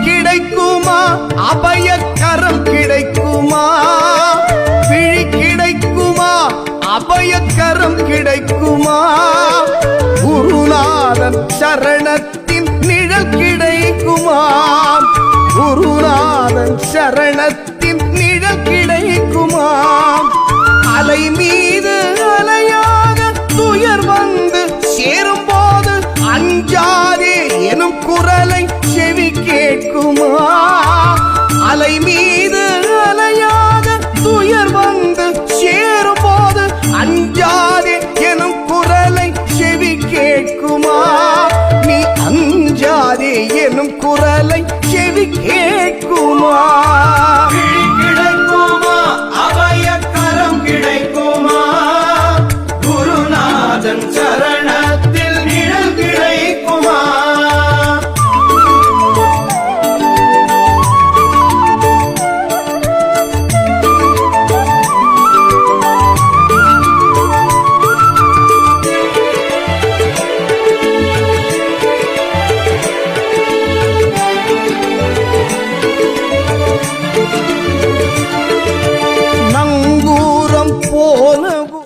கிடைக்குமா அபயக்கரம் கிடைக்குமா? விழி கிடைக்குமா? அபயக்கரம் கிடைக்குமா? குருநாதன் சரணத்தின் நிழல் கிடைக்குமா? குருநாதன் சரணத்தின் நிழல் கிடைக்குமா? அலை மீது அலையாக துயர் வந்து சேரும் போது அஞ்சாதே எனும் குரலை கேட்குமா? அலை மீது அலையாக துயர் வந்து சேரும் போது அஞ்சாதே எனும் குரலை செவி கேட்குமா? நீ அஞ்சாதே எனும் குரலை செவி கேட்குமா? சரண